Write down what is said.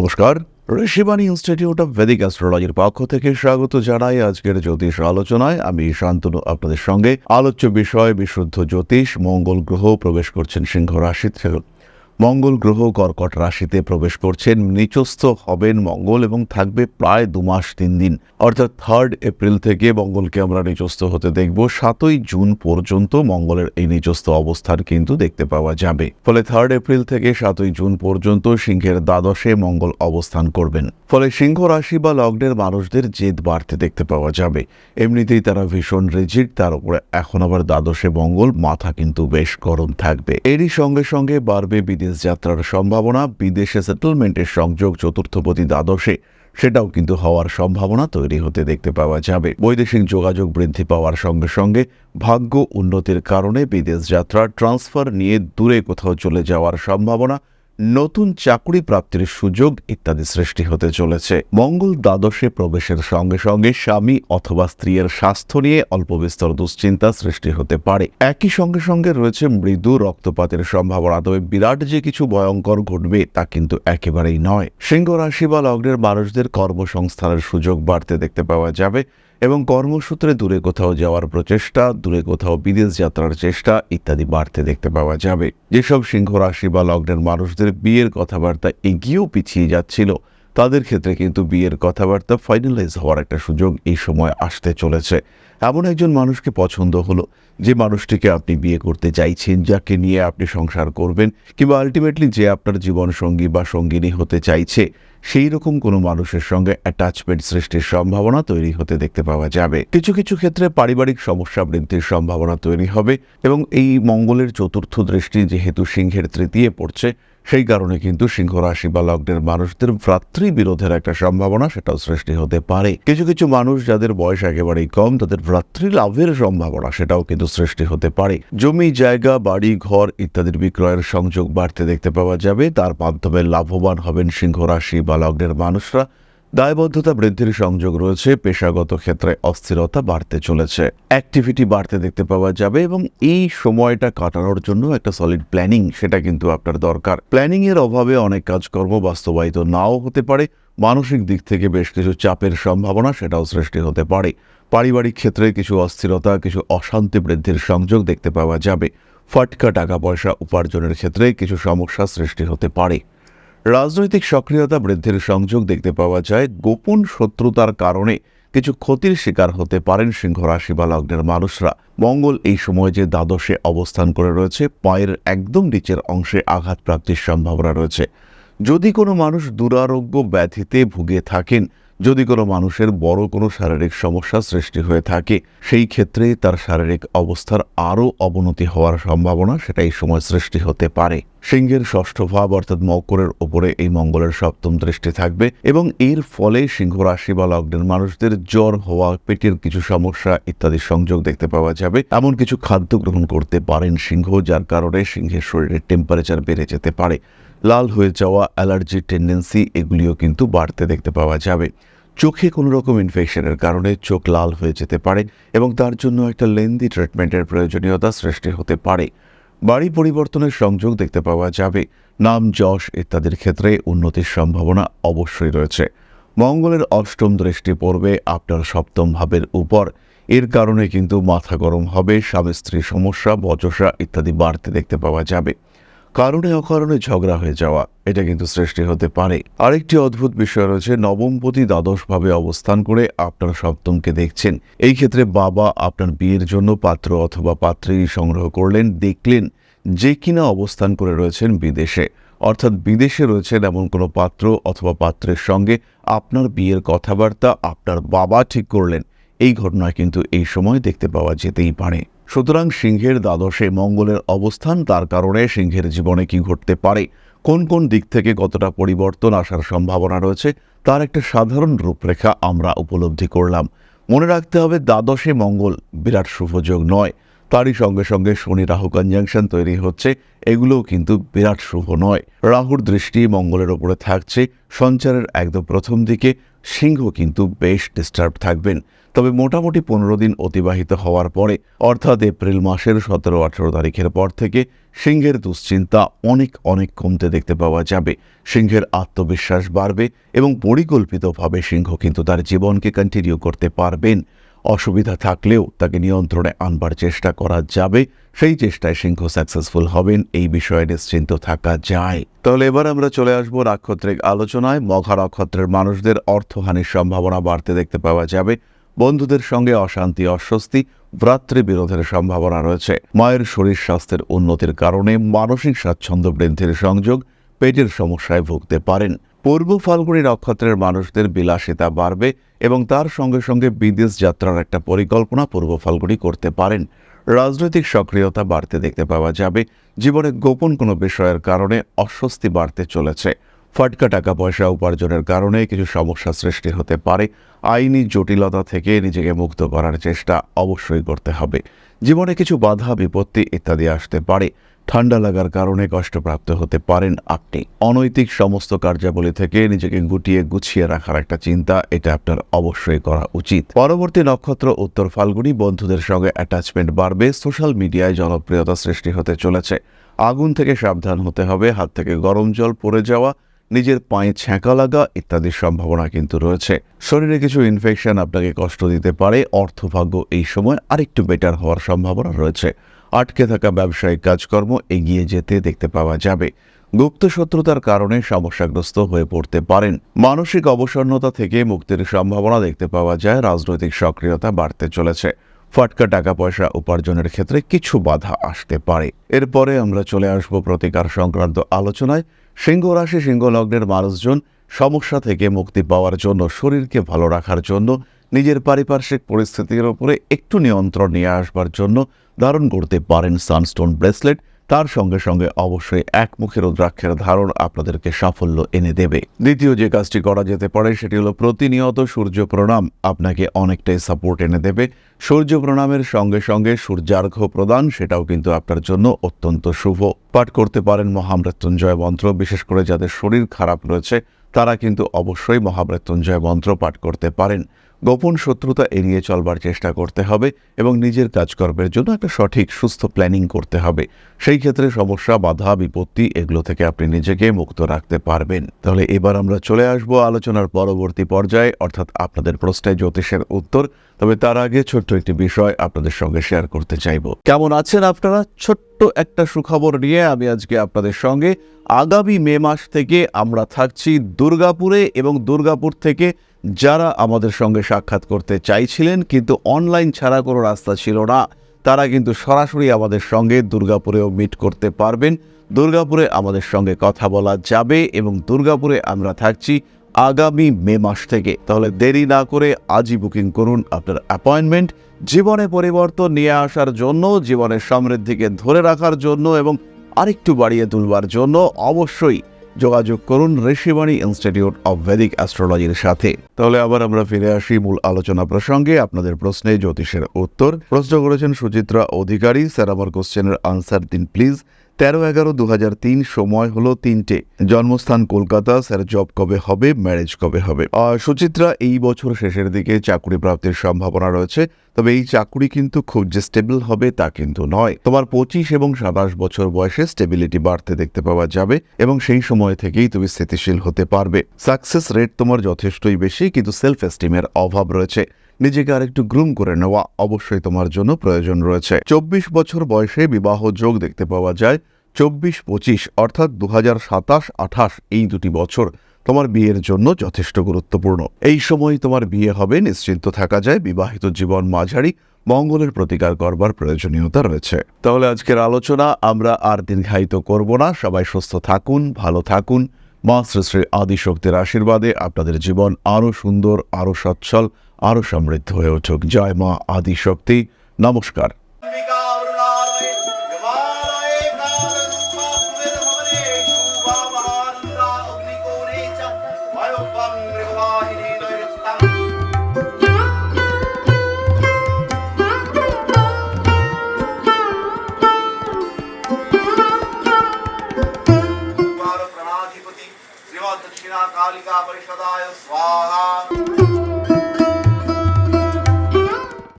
নমস্কার। Rishibani Institute of Vedic অ্যাস্ট্রোলজির পক্ষ থেকে স্বাগত জানাই আজকের জ্যোতিষ আলোচনায়। আমি শান্তনু, আপনাদের সঙ্গে আলোচ্য বিষয়, বিশুদ্ধ জ্যোতিষ, মঙ্গল গ্রহ প্রবেশ করছেন সিংহ রাশিতে মঙ্গল গ্রহ কর্কট রাশিতে প্রবেশ করছেন। নিচস্থ হবেন মঙ্গল এবং থাকবে প্রায় দু মাস তিন দিন। অর্থাৎ থার্ড এপ্রিল থেকে মঙ্গলকে আমরা নিচস্থ হতে দেখব। সাতই জুন পর্যন্ত মঙ্গলের এই নিচস্থ অবস্থান কিন্তু দেখতে পাওয়া যাবে। ফলে থার্ড এপ্রিল থেকে সাতই জুন পর্যন্ত সিংহের দ্বাদশে মঙ্গল অবস্থান করবেন। ফলে সিংহ রাশি বা লগ্নের মানুষদের জেদ বাড়তে দেখতে পাওয়া যাবে। এমনিতেই তারা ভীষণ রিজিড, তার উপরে এখন আবার দ্বাদশে মঙ্গল, মাথা কিন্তু বেশ গরম থাকবে। এরই সঙ্গে সঙ্গে বাড়বে বিদেশ যাত্রার সম্ভাবনা, বিদেশে সেটেলমেন্টের সংযোগ চতুর্থপতি দ্বাদশে, সেটাও কিন্তু হওয়ার সম্ভাবনা তৈরি হতে দেখতে পাওয়া যাবে। বৈদেশিক যোগাযোগ বৃদ্ধি পাওয়ার সঙ্গে সঙ্গে ভাগ্য উন্নতির কারণে বিদেশ যাত্রা ট্রান্সফার নিয়ে দূরে কোথাও চলে যাওয়ার সম্ভাবনা নতুন চাকরি প্রাপ্তির সুযোগ ইত্যাদি সৃষ্টি হতে চলেছে। মঙ্গল দ্বাদশে প্রবেশের সঙ্গে সঙ্গে স্বামী অথবা স্ত্রীর স্বাস্থ্য নিয়ে অল্প বিস্তর দুশ্চিন্তা সৃষ্টি হতে পারে। একই সঙ্গে সঙ্গে রয়েছে মৃদু রক্তপাতের সম্ভাবনা, তবে বিরাট যে কিছু ভয়ঙ্কর ঘটবে তা কিন্তু একেবারেই নয়। সিংহ রাশি বা লগ্নের মানুষদের কর্মসংস্থানের সুযোগ বাড়তে দেখতে পাওয়া যাবে। এবং কর্মসূত্রে দূরে কোথাও যাওয়ার প্রচেষ্টা, দূরে কোথাও বিদেশ যাত্রার চেষ্টা ইত্যাদি বাড়তে দেখতে পাওয়া যাবে। যেসব সিংহ রাশি বা লগ্নের মানুষদের বিয়ের কথাবার্তা এগিয়েও পিছিয়ে যাচ্ছিল তাদের ক্ষেত্রে কিন্তু বিয়ের কথাবার্তা ফাইনালাইজ হওয়ার একটা সুযোগ এই সময় আসতে চলেছে। এমন একজন মানুষকে পছন্দ হলো, যে মানুষটিকে আপনি বিয়ে করতে চাইছেন, যাকে নিয়ে আপনি সংসার করবেন, কিংবা আলটিমেটলি যে আপনার জীবন সঙ্গী বা সঙ্গিনী হতে চাইছে, সেই রকম কোনো মানুষের সঙ্গে অ্যাটাচমেন্ট সৃষ্টির সম্ভাবনা তৈরি হতে দেখতে পাওয়া যাবে। কিছু কিছু ক্ষেত্রে পারিবারিক সমস্যা বৃদ্ধির সম্ভাবনা তৈরি হবে, এবং এই মঙ্গলের চতুর্থ দৃষ্টি যেহেতু সিংহের তৃতীয় পড়ছে সেই কারণে কিন্তু সিংহ রাশি বা লগ্নের মানুষদের ভ্রাতৃ বিরোধের একটা সম্ভাবনা সেটাও সৃষ্টি হতে পারে। কিছু কিছু মানুষ যাদের বয়স একেবারেই কম, তাদের ভ্রাতৃ লাভের সম্ভাবনা সেটাও কিন্তু সৃষ্টি হতে পারে। জমি, জায়গা, বাড়ি, ঘর ইত্যাদির বিক্রয়ের সংযোগ বাড়তে দেখতে পাওয়া যাবে। তার মাধ্যমে লাভবান হবেন সিংহ রাশি বা লগ্নের মানুষরা। দায়বদ্ধতা বৃদ্ধির সংযোগ রয়েছে, পেশাগত ক্ষেত্রে অস্থিরতা বাড়তে চলেছে। অ্যাক্টিভিটি বাড়তে দেখতে পাওয়া যাবে এবং এই সময়টা কাটানোর জন্য একটা সলিড প্ল্যানিং সেটা কিন্তু আপনার দরকার। প্ল্যানিং এর অভাবে অনেক কাজকর্ম বাস্তবায়িত নাও হতে পারে, মানসিক দিক থেকে বেশ কিছু চাপের সম্ভাবনা সেটাও সৃষ্টি হতে পারে। পারিবারিক ক্ষেত্রে কিছু অস্থিরতা, কিছু অশান্তি বৃদ্ধির সংযোগ দেখতে পাওয়া যাবে। ফাটকা টাকা পয়সা উপার্জনের ক্ষেত্রে কিছু সমস্যা সৃষ্টি হতে পারে। রাজনৈতিক সক্রিয়তা বৃদ্ধির সংযোগ দেখতে পাওয়া যায়। গোপন শত্রুতার কারণে কিছু ক্ষতির শিকার হতে পারেন সিংহ রাশি বা লগ্নের মানুষরা। মঙ্গল এই সময় যে দ্বাদশে অবস্থান করে রয়েছে, পায়ের একদম নিচের অংশে আঘাত প্রাপ্তির সম্ভাবনা রয়েছে। যদি কোনো মানুষ দুরারোগ্য ব্যাধিতে ভুগে থাকেন যদি কোনো মানুষের বড় কোনো শারীরিক সমস্যা সৃষ্টি হয়ে থাকে, সেই ক্ষেত্রে তার শারীরিক অবস্থার আরও অবনতি হওয়ার সম্ভাবনা সেটা এই সময় সৃষ্টি হতে পারে। সিংহের ষষ্ঠ ভাব অর্থাৎ মকরের ওপরে এই মঙ্গলের সপ্তম দৃষ্টি থাকবে এবং এর ফলে সিংহ রাশি বা লগ্নের মানুষদের জ্বর হওয়া, পেটের কিছু সমস্যা ইত্যাদি সংযোগ দেখতে পাওয়া যাবে। এমন কিছু খাদ্য গ্রহণ করতে পারেন সিংহ, যার কারণে সিংহের শরীরের টেম্পারেচার বেড়ে যেতে পারে। লাল হয়ে যাওয়া অ্যালার্জির টেন্ডেন্সি, এগুলিও কিন্তু বাড়তে দেখতে পাওয়া যাবে। চোখে কোনো রকম ইনফেকশনের কারণে চোখ লাল হয়ে যেতে পারে এবং তার জন্য একটা লেন্দি ট্রিটমেন্টের প্রয়োজনীয়তা সৃষ্টি হতে পারে। বাড়ি পরিবর্তনের সংযোগ দেখতে পাওয়া যাবে। নাম, যশ ইত্যাদির ক্ষেত্রে উন্নতির সম্ভাবনা অবশ্যই রয়েছে। মঙ্গলের অষ্টম দৃষ্টি পড়বে আপনার সপ্তম ভাবের উপর। এর কারণে কিন্তু মাথা গরম হবে স্বামী স্ত্রী সমস্যা, বচসা ইত্যাদি বাড়তে দেখতে পাওয়া যাবে। কারণে অকারণে ঝগড়া হয়ে যাওয়া, এটা কিন্তু সৃষ্টি হতে পারে। আরেকটি অদ্ভুত বিষয় রয়েছে, নবমপতি দ্বাদশভাবে অবস্থান করে আপনার সপ্তমকে দেখছেন। এই ক্ষেত্রে বাবা আপনার বিয়ের জন্য পাত্র অথবা পাত্রী সংগ্রহ করলেন, দেখলেন যে কিনা অবস্থান করে রয়েছেন বিদেশে। অর্থাৎ বিদেশে রয়েছেন এমন কোনো পাত্র অথবা পাত্রের সঙ্গে আপনার বিয়ের কথাবার্তা আপনার বাবা ঠিক করলেন। এই ঘটনা কিন্তু এই সময় দেখতে পাওয়া যেতেই পারে। সুতরাং সিংহের দ্বাদশে মঙ্গলের অবস্থান তার কারণে সিংহের জীবনে কি ঘটতে পারে, কোন কোন দিক থেকে কতটা পরিবর্তন আসার সম্ভাবনা রয়েছে, তার একটা সাধারণ রূপরেখা আমরা উপলব্ধি করলাম। মনে রাখতে হবে, দ্বাদশে মঙ্গল বিরাট শুভযোগ নয়। তারই সঙ্গে সঙ্গে শনি, রাহু কনজাংশন তৈরি হচ্ছে। এগুলোও কিন্তু বিরাট শুভ নয়। রাহুর দৃষ্টি মঙ্গলের ওপরে থাকছে। সঞ্চারের একদম প্রথম দিকে সিংহ কিন্তু বেশ ডিস্টার্ব থাকবেন। তবে মোটামুটি পনেরো দিন অতিবাহিত হওয়ার পরে, অর্থাৎ এপ্রিল মাসের সতেরো, আঠেরো তারিখের পর থেকে সিংহের দুশ্চিন্তা অনেক অনেক কমতে দেখতে পাওয়া যাবে। সিংহের আত্মবিশ্বাস বাড়বে এবং পরিকল্পিতভাবে সিংহ কিন্তু তার জীবনকে কন্টিনিউ করতে পারবেন। অসুবিধা থাকলেও তাকে নিয়ন্ত্রণে আনবার চেষ্টা করা যাবে। সেই চেষ্টায় সিংহ সাকসেসফুল হবেন, এই বিষয়ে নিশ্চিন্ত থাকা যায়। তাহলে এবার আমরা চলে আসব নাক্ষত্রিক আলোচনায়। মঘা নক্ষত্রের মানুষদের অর্থহানির সম্ভাবনা বাড়তে দেখতে পাওয়া যাবে। বন্ধুদের সঙ্গে অশান্তি, অস্বস্তি, ভ্রাতৃবিরোধের সম্ভাবনা রয়েছে। মায়ের শরীর স্বাস্থ্যের উন্নতির কারণে মানসিক স্বাচ্ছন্দ্য বৃদ্ধির সংযোগ পেটের সমস্যায় ভুগতে পারেন। পূর্ব ফাল্গুনী নক্ষত্রের মানুষদের বিলাসিতা বাড়বে এবং তার সঙ্গে সঙ্গে বিদেশ যাত্রার একটা পরিকল্পনা পূর্ব ফাল্গুনি করতে পারেন। রাজনৈতিক সক্রিয়তা বাড়তে দেখতে পাওয়া যাবে। জীবনে গোপন কোনো বিষয়ের কারণে অস্বস্তি বাড়তে চলেছে। ফাটকা টাকা পয়সা উপার্জনের কারণে কিছু সমস্যা সৃষ্টি হতে পারে। আইনি জটিলতা থেকে নিজেকে মুক্ত করার চেষ্টা অবশ্যই করতে হবে। জীবনে কিছু বাধা, বিপত্তি ইত্যাদি আসতে পারে। ঠান্ডা লাগার কারণে কষ্টপ্রাপ্ত হতে পারেন আপনি। অনৈতিক সমস্ত কার্যাবলী থেকে নিজেকে গুটিয়ে গুছিয়ে রাখার একটা চিন্তা, এটা আপনার অবশ্যই করা উচিত। পরবর্তী নক্ষত্র উত্তর ফাল্গুনি বন্ধুদের সঙ্গে অ্যাটাচমেন্ট বাড়বে সোশ্যাল মিডিয়ায় জনপ্রিয়তা সৃষ্টি হতে চলেছে। আগুন থেকে সাবধান হতে হবে, হাত থেকে গরম জল পড়ে যাওয়া, নিজের পায়ে ছ্যাঁকা লাগা ইত্যাদির সম্ভাবনা কিন্তু রয়েছে। শরীরে কিছু ইনফেকশন আপনাকে কষ্ট দিতে পারে, অর্থভাগ্য এই সময় আরেকটু বেটার হওয়ার সম্ভাবনা রয়েছে। আটকে থাকা ব্যবসায়িক কাজকর্ম এগিয়ে যেতে দেখতে পাওয়া যাবে। গুপ্ত শত্রুতার কারণে সমস্যাগ্রস্ত হয়ে পড়তে পারেন। মানসিক অবসন্নতা থেকে মুক্তির সম্ভাবনা দেখতে পাওয়া যায়, রাজনৈতিক সক্রিয়তা বাড়তে চলেছে। ফাটকা টাকা পয়সা উপার্জনের ক্ষেত্রে কিছু বাধা আসতে পারে। এরপরে আমরা চলে আসব প্রতিকার সংক্রান্ত আলোচনায়। সিংহ রাশি, সিংহ লগ্নের মানুষজন সমস্যা থেকে মুক্তি পাওয়ার জন্য, শরীরকে ভালো রাখার জন্য নিজের পারিপার্শ্বিক পরিস্থিতির উপরে একটু নিয়ন্ত্রণ নিয়ে আসবার জন্য ধারণ করতে পারেন সানস্টোন ব্রেসলেট। তার সঙ্গে সঙ্গে অবশ্যই এক একমুখী রুদ্রাক্ষের ধারণ আপনাদেরকে সাফল্য এনে দেবে। দ্বিতীয় যে কাজটি করা যেতে পারে সেটি হলো প্রতিনিয়ত সূর্য প্রণাম আপনাকে অনেকটাই সাপোর্ট এনে দেবে। সূর্য প্রণামের সঙ্গে সঙ্গে সূর্যার্ঘ্য প্রদান সেটাও কিন্তু আপনার জন্য অত্যন্ত শুভ। পাঠ করতে পারেন মহামৃত্যুঞ্জয় মন্ত্র, বিশেষ করে যাদের শরীর খারাপ রয়েছে, তারা কিন্তু অবশ্যই মহামৃত্যুঞ্জয় মন্ত্র পাঠ করতে পারেন। গোপন শত্রুতা এড়িয়ে চলবার চেষ্টা করতে হবে এবং নিজের কাজকর্মের জন্য একটা সঠিক, সুস্থ প্ল্যানিং করতে হবে। সেই ক্ষেত্রে সমস্যা, বাধা, বিপত্তি এগুলো থেকে আপনি নিজেকে মুক্ত রাখতে পারবেন। তাহলে এবার আমরা চলে আসব আলোচনার পরবর্তী পর্যায়ে, অর্থাৎ আপনাদের প্রশ্নে জ্যোতিষের উত্তর। তবে তার আগে ছোট্ট একটি বিষয় আপনাদের সঙ্গে শেয়ার করতে চাইব। কেমন আছেন আপনারা? ছোট্ট একটা সুখবর নিয়ে আমি আজকে আপনাদের সঙ্গে। আগামী মে মাস থেকে আমরা থাকছি দুর্গাপুরে এবং দুর্গাপুর থেকে যারা আমাদের সঙ্গে সাক্ষাৎ করতে চাইছিলেন, কিন্তু অনলাইন ছাড়া কোনো রাস্তা ছিল না, তারা কিন্তু সরাসরি আমাদের সঙ্গে দুর্গাপুরেও মিট করতে পারবেন। দুর্গাপুরে আমাদের সঙ্গে কথা বলা যাবে এবং দুর্গাপুরে আমরা থাকছি আগামী মে মাস থেকে। তাহলে দেরি না করে আজই বুকিং করুন আপনার অ্যাপয়েন্টমেন্ট জীবনে পরিবর্তন নিয়ে আসার জন্য, জীবনের সমৃদ্ধিকে ধরে রাখার জন্য এবং আরেকটু বাড়িয়ে তুলবার জন্য অবশ্যই যোগাযোগ করুন ঋষিবাণী ইনস্টিটিউট অব ভেদিক অ্যাস্ট্রোলজির সাথে। তাহলে আবার আমরা ফিরে আসি মূল আলোচনা প্রসঙ্গে আপনাদের প্রশ্নে জ্যোতিষের উত্তর। প্রশ্ন করেছেন সুচিত্রা অধিকারী, স্যার আমার কোশ্চেনের আনসার দিন প্লিজ তেরো এগারো দু সময় হলো তিনটে। জন্মস্থান কলকাতা, স্যার জব কবে হবে, ম্যারেজ কবে হবে? সুচিত্রা, এই বছর শেষের দিকে চাকরি প্রাপ্তির সম্ভাবনা রয়েছে, তবে এই চাকরি কিন্তু খুব যে স্টেবল হবে তা কিন্তু নয়। তোমার পঁচিশ এবং সাতাশ বছর বয়সে স্টেবিলিটি বাড়তে দেখতে পাওয়া যাবে এবং সেই সময় থেকেই তুমি স্থিতিশীল হতে পারবে। সাকসেস রেট তোমার যথেষ্টই বেশি, কিন্তু সেলফ এস্টিমের অভাব রয়েছে। নিজেকে আরেকটু গ্রুম করে নেওয়া অবশ্যই তোমার জন্য প্রয়োজন রয়েছে। চব্বিশ বছর বয়সে বিবাহ যোগ দেখতে পাওয়া যায়। চব্বিশ পঁচিশ অর্থাৎ দু হাজার সাতাশ আঠাশ এই দুটি বছর তোমার বিয়ের জন্য যথেষ্ট গুরুত্বপূর্ণ। এই সময় তোমার বিয়ে হবে, নিশ্চিন্ত থাকা যায়, বিবাহিত জীবন মাঝারি, মঙ্গলের প্রতিকার করবার প্রয়োজনীয়তা রয়েছে। তাহলে আজকের আলোচনা আমরা আর দীর্ঘায়িত করব না। সবাই সুস্থ থাকুন, ভালো থাকুন। মা শ্রী আদি আদিশক্তির আশীর্বাদে আপনাদের জীবন আরও সুন্দর আরও সচ্ছল আরও সমৃদ্ধ হয়ে উঠুক। জয় মা আদিশক্তি নমস্কার।